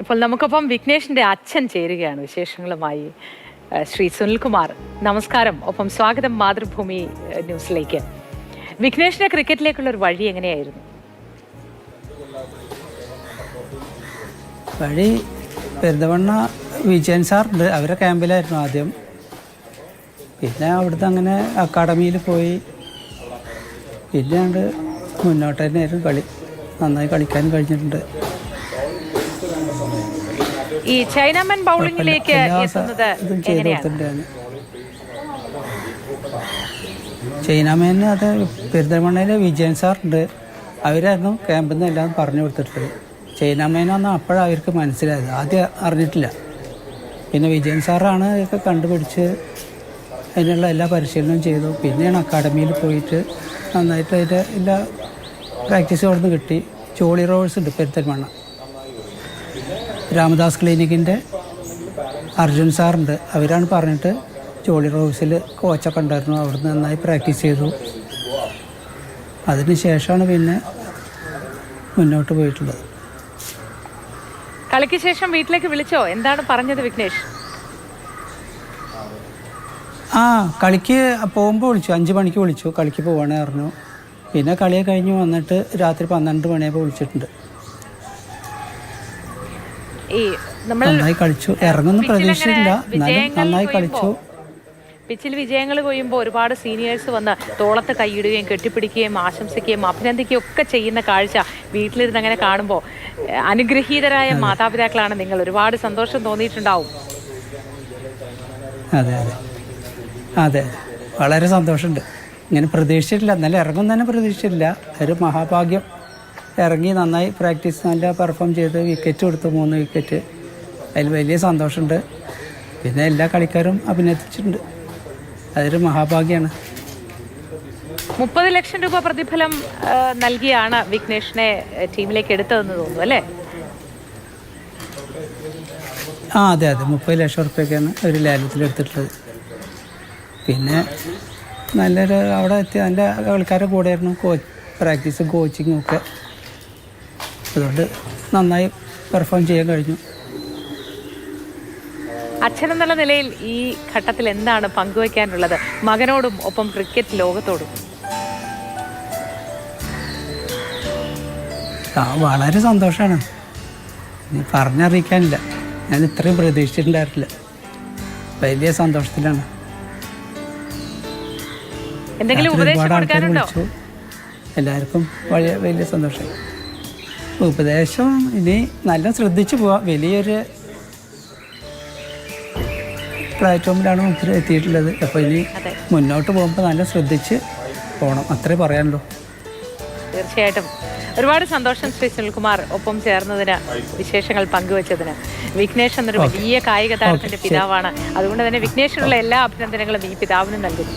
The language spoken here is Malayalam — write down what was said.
ഇപ്പോൾ നമുക്കൊപ്പം വിഘ്നേഷിന്റെ അച്ഛൻ ചേരുകയാണ് വിശേഷങ്ങളുമായി ശ്രീ സുനിൽകുമാർ. നമസ്കാരം. ഒപ്പം സ്വാഗതം മാതൃഭൂമി ന്യൂസിലേക്ക്. വിഘ്നേഷിന്റെ ക്രിക്കറ്റിലേക്കുള്ള ഒരു വഴി എങ്ങനെയായിരുന്നു? വഴി പെരുന്തവണ്ണ വിജയൻ സാറുണ്ട്. അവരെ ക്യാമ്പിലായിരുന്നു ആദ്യം. പിന്നെ അവിടുത്തെ അങ്ങനെ അക്കാഡമിയിൽ പോയി. പിന്നെ അങ്ങട് മുന്നോട്ട് തന്നെയായിരുന്നു കളി. നന്നായി കളിക്കാൻ കഴിഞ്ഞിട്ടുണ്ട്. ഈ ചൈനമൻ ബൗളിംഗിലേക്ക് എത്തുന്നത് എങ്ങനെയാണ്? ചൈനാമേന് അത് പെരുന്തൽമണ്ണയിലെ വിജയൻ സാറുണ്ട്. അവരായിരുന്നു ക്യാമ്പിൽ നിന്ന് എല്ലാം പറഞ്ഞു കൊടുത്തിട്ടുള്ളത്. ചൈനാമേനാന്ന് അപ്പോഴാണ് അവർക്ക് മനസ്സിലായത്. ആദ്യം അറിഞ്ഞിട്ടില്ല. പിന്നെ വിജയൻ സാറാണ് ഇതൊക്കെ കണ്ടുപിടിച്ച് അതിനുള്ള എല്ലാ പരിശീലനവും ചെയ്തു. പിന്നെയാണ് അക്കാഡമിയിൽ പോയിട്ട് നന്നായിട്ട് അതിന്റെ എല്ലാ പ്രാക്ടീസ് അവിടെ നിന്ന് കിട്ടി. ചോളി റോൾസ് ഉണ്ട് പെരുത്തൽമണ്ണ രാമദാസ് ക്ലിനിക്കിന്റെ അർജുൻ സാറുണ്ട്. അവരാണ് പറഞ്ഞിട്ട് ജോളി റോസിൽ കോച്ചൊക്കെ ഉണ്ടായിരുന്നു. അവിടുന്ന് നന്നായി പ്രാക്ടീസ് ചെയ്തു. അതിന് ശേഷമാണ് പിന്നെ മുന്നോട്ട് പോയിട്ടുള്ളത്. കളിക്ക് ശേഷം വീട്ടിലേക്ക് വിളിച്ചോ? എന്താണ് പറഞ്ഞത് വിഘ്നേഷ്? ആ കളിക്ക് പോകുമ്പോൾ വിളിച്ചു. അഞ്ച് മണിക്ക് വിളിച്ചു. കളിക്ക് പോവാണ് പറഞ്ഞു. പിന്നെ കളിയെ കഴിഞ്ഞ് വന്നിട്ട് രാത്രി പന്ത്രണ്ട് മണിയായപ്പോൾ വിളിച്ചിട്ടുണ്ട്. ഈ നമ്മൾ നന്നായി കളിച്ചു. ഇറങ്ങുന്ന പ്രതീക്ഷയില്ല. എന്നാലും നന്നായി കളിച്ചു. പിച്ചിൽ വിജയങ്ങൾ കൊയ്യുമ്പോൾ ഒരുപാട് സീനിയേഴ്സ് വന്ന് തോളത്ത് കൈയിടുകയും കെട്ടിപ്പിടിക്കുകയും ആശംസിക്കുകയും അഭിനന്ദിക്കുകയും ഒക്കെ ചെയ്യുന്ന കാഴ്ച വീട്ടിലിരുന്ന് അങ്ങനെ കാണുമ്പോൾ അനുഗ്രഹീതരായ മാതാപിതാക്കളാണ് നിങ്ങൾ. ഒരുപാട് സന്തോഷം തോന്നിയിട്ടുണ്ടാവും. അതെ അതെ. അതെ വളരെ സന്തോഷമുണ്ട്. ഇങ്ങനെ പ്രതീക്ഷിച്ചിട്ടില്ല എന്നാലും ഇറങ്ങും തന്നെ പ്രതീക്ഷിച്ചിട്ടില്ല ഒരു മഹാഭാഗ്യം. ഇറങ്ങി നന്നായി പ്രാക്ടീസ് നല്ല പെർഫോം ചെയ്ത് വിക്കറ്റ് കൊടുത്തു മൂന്ന് വിക്കറ്റ് അതിൽ വലിയ സന്തോഷമുണ്ട്. പിന്നെ എല്ലാ കളിക്കാരും അഭിനന്ദിച്ചിട്ടുണ്ട്. അതൊരു മഹാഭാഗ്യമാണ് മുപ്പത് ലക്ഷം രൂപ പ്രതിഫലം നൽകിയാണ് വിഘ്നേഷിനെ ടീമിലേക്ക് എടുത്തതെന്ന് തോന്നുന്നു അല്ലേ? ആ അതെ അതെ. മുപ്പത് ലക്ഷം ഉറുപ്പ്യൊക്കെയാണ് ഒരു ലാലത്തിൽ എടുത്തിട്ടുള്ളത്. പിന്നെ നല്ലൊരു അവിടെ എത്തി നല്ല കളിക്കാരുടെ കൂടെയായിരുന്നു കോച്ച് പ്രാക്ടീസും കോച്ചിങ്ങും ഒക്കെ. അതുകൊണ്ട് നന്നായി പെർഫോം ചെയ്യാൻ കഴിഞ്ഞു. അച്ഛൻ എന്നുള്ള നിലയിൽ ഈ ഘട്ടത്തിൽ എന്താണ് പങ്കുവയ്ക്കാനുള്ളത് മകനോടും ഒപ്പം ക്രിക്കറ്റ് ലോകത്തോടും. ആ വളരെ സന്തോഷമാണ് ഇനി പറഞ്ഞറിയിക്കാനില്ല. ഞാൻ ഇത്രയും പ്രതീക്ഷിച്ചിട്ടുണ്ടായിരുന്നില്ല വലിയ സന്തോഷത്തിലാണ്. എല്ലാവർക്കും വലിയ വലിയ സന്തോഷമായി ഉപദേശം ഇനി നല്ല ശ്രദ്ധിച്ചു പോവാം. വലിയൊരു പ്ലാറ്റ്ഫോമിലാണ് മുമ്പിൽ എത്തിയിട്ടുള്ളത്. അപ്പോൾ ഇനി മുന്നോട്ട് പോകുമ്പോൾ നല്ല ശ്രദ്ധിച്ച് പോകണം അത്രേ പറയാനുള്ളൂ. തീർച്ചയായിട്ടും. ഒരുപാട് സന്തോഷം ശ്രീ സുനിൽകുമാർ ഒപ്പം ചേർന്നതിന് വിശേഷങ്ങൾ പങ്കുവച്ചതിന്. വിഘ്നേഷ് എന്നൊരു വലിയ കായിക താരത്തിന്റെ പിതാവാണ്. അതുകൊണ്ട് തന്നെ വിഘ്നേഷിനുള്ള എല്ലാ അഭിനന്ദനങ്ങളും ഈ പിതാവിനും നൽകുന്നു.